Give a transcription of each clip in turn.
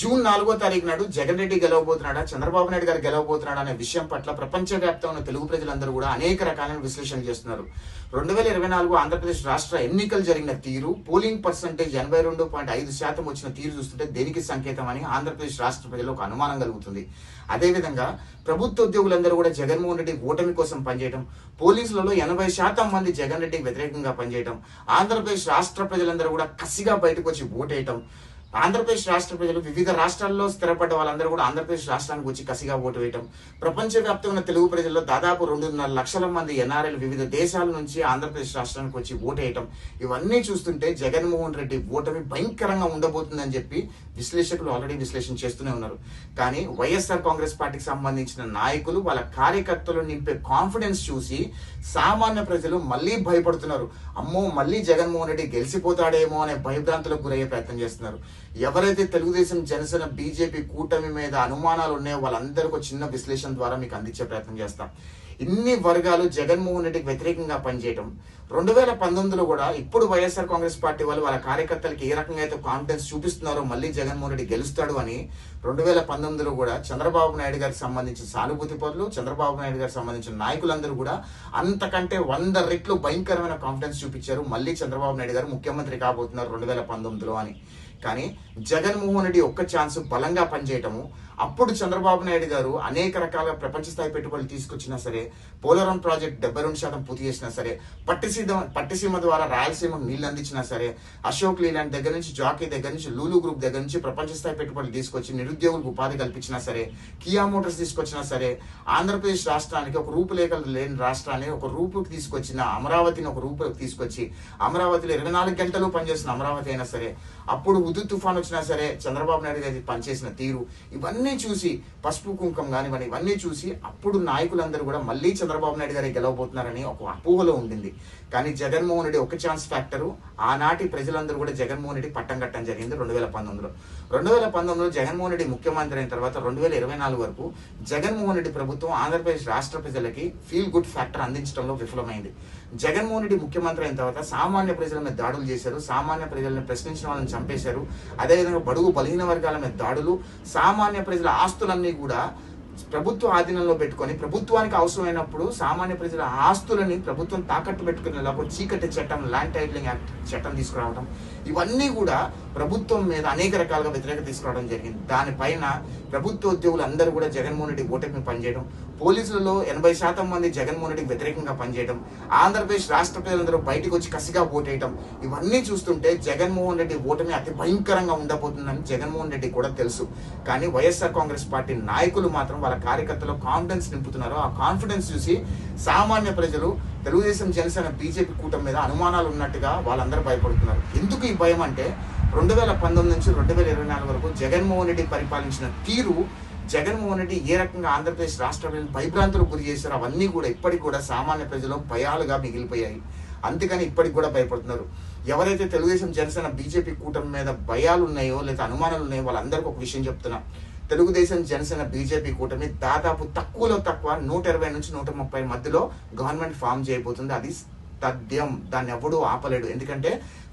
June నాలుగో తారీఖు నాడు జగన్ రెడ్డి గెలవబోతున్నాడా చంద్రబాబు నాయుడు గారు గెలవబోతున్నాడా అనే విషయం పట్ల ప్రపంచవ్యాప్తంగా ఉన్న తెలుగు ప్రజలందరూ కూడా అనేక రకాలైన విశ్లేషణ చేస్తున్నారు. రెండు వేల ఇరవై నాలుగు ఆంధ్రప్రదేశ్ రాష్ట్ర ఎన్నికలు జరిగిన తీరు పోలింగ్ పర్సంటేజ్ ఎనభై రెండు పాయింట్ ఐదు శాతం వచ్చిన తీరు చూస్తుంటే దేనికి సంకేతం అని ఆంధ్రప్రదేశ్ రాష్ట్ర ప్రజలకు ఒక అనుమానం కలుగుతుంది. అదేవిధంగా ప్రభుత్వ ఉద్యోగులందరూ కూడా జగన్మోహన్ రెడ్డి ఓటమి కోసం పనిచేయడం పోలీసులలో ఎనభై శాతం మంది జగన్ రెడ్డికి వ్యతిరేకంగా పనిచేయడం ఆంధ్రప్రదేశ్ రాష్ట్ర ప్రజలందరూ కూడా కసిగా బయటకు వచ్చి ఓటేయటం ఆంధ్రప్రదేశ్ రాష్ట్ర ప్రజలు వివిధ రాష్ట్రాల్లో స్థిరపడ్డ వాళ్ళందరూ కూడా ఆంధ్రప్రదేశ్ రాష్ట్రానికి వచ్చి కసిగా ఓటు వేయటం. ప్రపంచవ్యాప్తంగా ఉన్న తెలుగు ప్రజల్లో దాదాపు రెండున్నర లక్షల మంది ఎన్ఆర్ఎల్ వివిధ దేశాల నుంచి ఆంధ్రప్రదేశ్ రాష్ట్రానికి వచ్చి ఓటేయటం ఇవన్నీ చూస్తుంటే జగన్మోహన్ రెడ్డి ఓటమి భయంకరంగా ఉండబోతుందని చెప్పి విశ్లేషకులు ఆల్రెడీ విశ్లేషణ చేస్తూనే ఉన్నారు. కానీ వైఎస్ఆర్ కాంగ్రెస్ పార్టీకి సంబంధించిన నాయకులు వాళ్ళ కార్యకర్తలు నింపే కాన్ఫిడెన్స్ చూసి సామాన్య ప్రజలు మళ్ళీ భయపడుతున్నారు. అమ్మో మళ్ళీ జగన్మోహన్ రెడ్డి గెలిచిపోతాడేమో అనే భయభ్రాంతులకు గురయ్యే ప్రయత్నం చేస్తున్నారు. ఎవరైతే తెలుగుదేశం జనసేన బీజేపీ కూటమి మీద అనుమానాలు ఉన్నాయో వాళ్ళందరికీ ఒక చిన్న విశ్లేషణ ద్వారా మీకు అందించే ప్రయత్నం చేస్తాం. ఇన్ని వర్గాలు జగన్మోహన్ రెడ్డికి వ్యతిరేకంగా పనిచేయటం. రెండు వేల పంతొమ్మిదిలో కూడా ఇప్పుడు వైఎస్ఆర్ కాంగ్రెస్ పార్టీ వాళ్ళు వాళ్ళ కార్యకర్తలకు ఏ రకంగా అయితే కాన్ఫిడెన్స్ చూపిస్తున్నారో మళ్ళీ జగన్మోహన్ రెడ్డి గెలుస్తాడు అని రెండు వేల పంతొమ్మిదిలో కూడా చంద్రబాబు నాయుడు గారికి సంబంధించిన సానుభూతి పనులు చంద్రబాబు నాయుడు గారికి సంబంధించిన నాయకులందరూ కూడా అంతకంటే వంద రెట్లు భయంకరమైన కాన్ఫిడెన్స్ చూపించారు. మళ్ళీ చంద్రబాబు నాయుడు గారు ముఖ్యమంత్రి కాబోతున్నారు రెండు వేల పంతొమ్మిదిలో అని. కానీ జగన్మోహన్ రెడ్డి ఒక్క ఛాన్స్ బలంగా పనిచేయటము అప్పుడు చంద్రబాబు నాయుడు గారు అనేక రకాల ప్రపంచ స్థాయి పెట్టుబడులు తీసుకొచ్చినా సరే పోలవరం ప్రాజెక్ట్ డెబ్బై రెండు శాతం పూర్తి చేసినా సరే పట్టిసీమ పట్టిసీమ ద్వారా రాయలసీమకు నీళ్ళు అందించినా సరే అశోక్ లీలాండ్ దగ్గర నుంచి జాకీ దగ్గర నుంచి లూలు గ్రూప్ దగ్గర నుంచి ప్రపంచ స్థాయి పెట్టుబడులు తీసుకొచ్చి నిరుద్యోగులకు ఉపాధి కల్పించినా సరే కియా మోటార్స్ తీసుకొచ్చినా సరే ఆంధ్రప్రదేశ్ రాష్ట్రానికి ఒక రూపులేఖలు లేని రాష్ట్రాన్ని ఒక రూపుకి తీసుకొచ్చిన అమరావతిని ఒక రూపుకి తీసుకొచ్చి అమరావతిలో ఇరవై నాలుగు గంటలు పనిచేసిన అమరావతి అయినా సరే అప్పుడు ఉదు తుఫాన్ వచ్చినా సరే చంద్రబాబు నాయుడు గారి పనిచేసిన తీరు ఇవన్నీ చూసి పసుపు కుంకం కానివ్వండి ఇవన్నీ చూసి అప్పుడు నాయకులందరూ కూడా మళ్ళీ చంద్రబాబు నాయుడు గారి గెలవబోతున్నారని ఒక అపోహలో ఉండింది. కానీ జగన్మోహన్ రెడ్డి ఒక ఛాన్స్ ఫ్యాక్టరు ఆనాటి ప్రజలందరూ కూడా జగన్మోహన్ రెడ్డి పట్టం కట్టడం జరిగింది రెండు వేల పంతొమ్మిదిలో. రెండు వేల పంతొమ్మిదిలో జగన్మోహన్ రెడ్డి ముఖ్యమంత్రి అయిన తర్వాత రెండు వేల ఇరవై నాలుగు వరకు జగన్మోహన్ రెడ్డి ప్రభుత్వం ఆంధ్రప్రదేశ్ రాష్ట్ర ప్రజలకి ఫీల్ గుడ్ ఫ్యాక్టర్ అందించడంలో విఫలమైంది. జగన్మోహన్ రెడ్డి ముఖ్యమంత్రి అయిన తర్వాత సామాన్య ప్రజల మీద దాడులు చేశారు సామాన్య ప్రజలను ప్రశ్నించిన వాళ్ళని చంపేశారు అదేవిధంగా బడుగు బలహీన వర్గాల మీద దాడులు సామాన్య ప్రజల ఆస్తులన్నీ కూడా ప్రభుత్వ ఆధీనంలో పెట్టుకొని ప్రభుత్వానికి అవసరమైనప్పుడు సామాన్య ప్రజల ఆస్తులని ప్రభుత్వం తాకట్టు పెట్టుకునేలా ఒక చీకటి చట్టం ల్యాండ్ టైటిలింగ్ యాక్ట్ చట్టం తీసుకురావడం ఇవన్నీ కూడా ప్రభుత్వం మీద అనేక రకాలుగా వ్యతిరేకత తీసుకురావడం జరిగింది. దానిపైన ప్రభుత్వ ఉద్యోగులు అందరూ కూడా జగన్మోహన్ రెడ్డి ఓటమి పనిచేయడం పోలీసులలో ఎనభై శాతం మంది జగన్మోహన్ రెడ్డికి వ్యతిరేకంగా పనిచేయడం ఆంధ్రప్రదేశ్ రాష్ట్ర ప్రజలందరూ బయటకు వచ్చి కసిగా ఓటేయడం ఇవన్నీ చూస్తుంటే జగన్మోహన్ రెడ్డి ఓటమి అతి భయంకరంగా ఉండబోతుందని జగన్మోహన్ రెడ్డి కూడా తెలుసు. కానీ వైఎస్ఆర్ కాంగ్రెస్ పార్టీ నాయకులు మాత్రం వాళ్ళ కార్యకర్తలు కాన్ఫిడెన్స్ నింపుతున్నారు. ఆ కాన్ఫిడెన్స్ చూసి సామాన్య ప్రజలు తెలుగుదేశం జనసేన బీజేపీ కూటమి మీద అనుమానాలు ఉన్నట్టుగా వాళ్ళందరూ భయపడుతున్నారు. ఎందుకు ఈ భయం అంటే రెండు వేల పంతొమ్మిది నుంచి రెండు వేల ఇరవై నాలుగు వరకు జగన్మోహన్ రెడ్డి పరిపాలించిన తీరు జగన్మోహన్ రెడ్డి ఏ రకంగా ఆంధ్రప్రదేశ్ రాష్ట్రాలను భయభ్రాంతులు గురి చేశారో అవన్నీ కూడా ఇప్పటికి కూడా సామాన్య ప్రజలు భయాలుగా మిగిలిపోయాయి. అందుకని ఇప్పటికి కూడా భయపడుతున్నారు. ఎవరైతే తెలుగుదేశం జనసేన బీజేపీ కూటమి మీద భయాలు ఉన్నాయో లేదా అనుమానాలు ఉన్నాయో వాళ్ళందరికీ ఒక విషయం చెప్తున్నా. తెలుగుదేశం జనసేన బీజేపీ కూటమి దాదాపు తక్కువలో తక్కువ నూట ఇరవై నుంచి నూట ముప్పై మధ్యలో గవర్నమెంట్ ఫామ్ చేయబోతుంది. అది తథ్యం దాన్ని ఎవడూ ఆపలేడు. ఎందుకంటే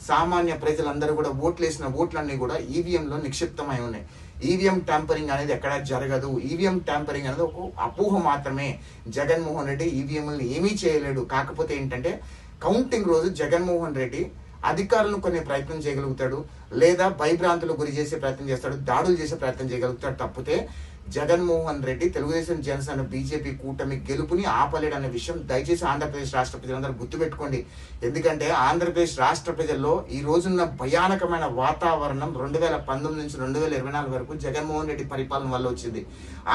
సామాన్య ప్రజలందరూ కూడా ఓట్లు వేసిన ఓట్లన్నీ కూడా ఈవీఎంలో నిక్షిప్తమై ఉన్నాయి. ఈవీఎం ట్యాంపరింగ్ అనేది ఎక్కడ జరగదు. ఈవీఎం ట్యాంపరింగ్ అనేది ఒక అపోహ మాత్రమే. జగన్మోహన్ రెడ్డి ఈవీఎంలను ఏమీ చేయలేడు. కాకపోతే ఏంటంటే కౌంటింగ్ రోజు జగన్మోహన్ రెడ్డి అధికారులను కొన్ని ప్రయత్నం చేయగలుగుతాడు. లేదా భయభ్రాంతులు గురి చేసే ప్రయత్నం చేస్తాడు దాడులు చేసే ప్రయత్నం చేయగలుగుతాడు తప్పితే జగన్మోహన్ రెడ్డి తెలుగుదేశం జనసేన బీజేపీ కూటమి గెలుపుని ఆపలేడు అనే విషయం దయచేసి ఆంధ్రప్రదేశ్ రాష్ట్ర ప్రజలందరూ గుర్తుపెట్టుకోండి. ఎందుకంటే ఆంధ్రప్రదేశ్ రాష్ట్ర ప్రజల్లో ఈ రోజున్న భయానకమైన వాతావరణం రెండు వేల పంతొమ్మిది నుంచి రెండు వేల ఇరవై నాలుగు వరకు జగన్మోహన్ రెడ్డి పరిపాలన వల్ల వచ్చింది.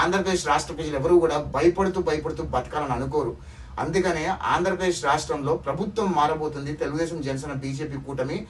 ఆంధ్రప్రదేశ్ రాష్ట్ర ప్రజలు ఎవరు కూడా భయపడుతూ భయపడుతూ బతకాలని అనుకోరు. అందుకనే ఆంధ్రప్రదేశ్ రాష్ట్రంలో ప్రభుత్వం మారబోతుంది. తెలుగుదేశం జనసేన బీజేపీ కూటమి